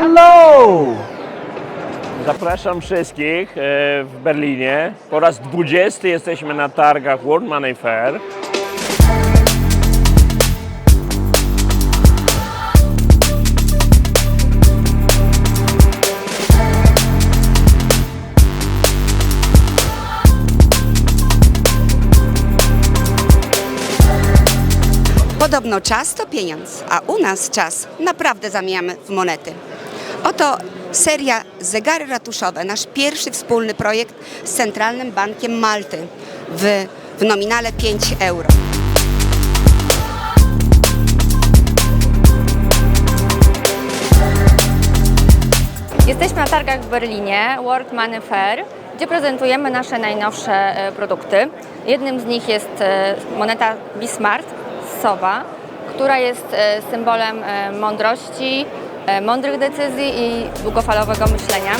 Hello! Zapraszam wszystkich e, w Berlinie. Po raz 20 jesteśmy na targach World Money Fair. Podobno czas to pieniądz, a u nas czas naprawdę zamieniamy w monety. Oto seria Zegary Ratuszowe, nasz pierwszy wspólny projekt z Centralnym Bankiem Malty w, w nominale 5 euro. Jesteśmy na targach w Berlinie, World Money Fair, gdzie prezentujemy nasze najnowsze e, produkty. Jednym z nich jest e, moneta Bismart Sowa, która jest e, symbolem mądrości, mądrych decyzji i długofalowego myślenia.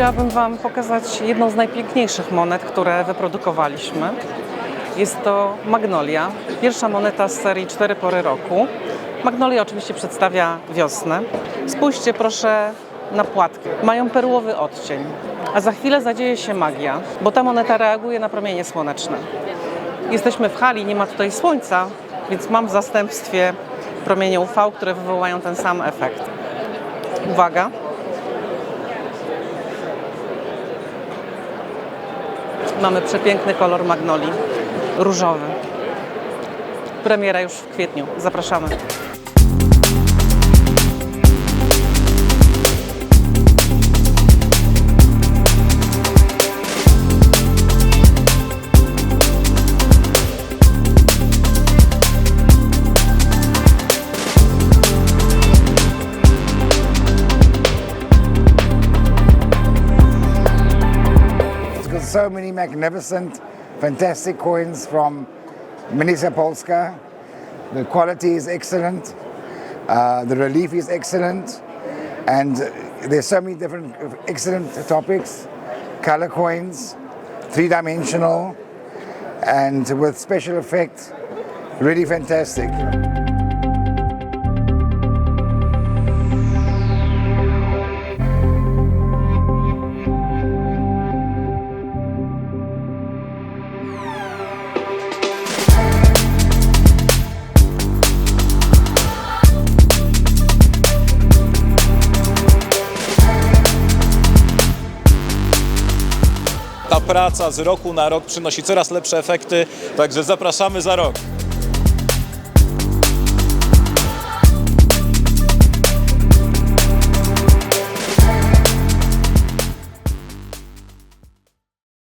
Chciałabym Wam pokazać jedną z najpiękniejszych monet, które wyprodukowaliśmy. Jest to Magnolia, pierwsza moneta z serii Cztery pory roku. Magnolia oczywiście przedstawia wiosnę. Spójrzcie proszę na płatki. Mają perłowy odcień. A za chwilę zadzieje się magia, bo ta moneta reaguje na promienie słoneczne. Jesteśmy w hali, nie ma tutaj słońca, więc mam w zastępstwie promienie UV, które wywołają ten sam efekt. Uwaga. Mamy przepiękny kolor magnolii, różowy. Premiera już w kwietniu. Zapraszamy. It's so many magnificent, fantastic coins from Milica Polska. The quality is excellent, uh, the relief is excellent, and there's so many different excellent topics. Color coins, three-dimensional, and with special effect, really fantastic. Ta praca z roku na rok przynosi coraz lepsze efekty, także zapraszamy za rok.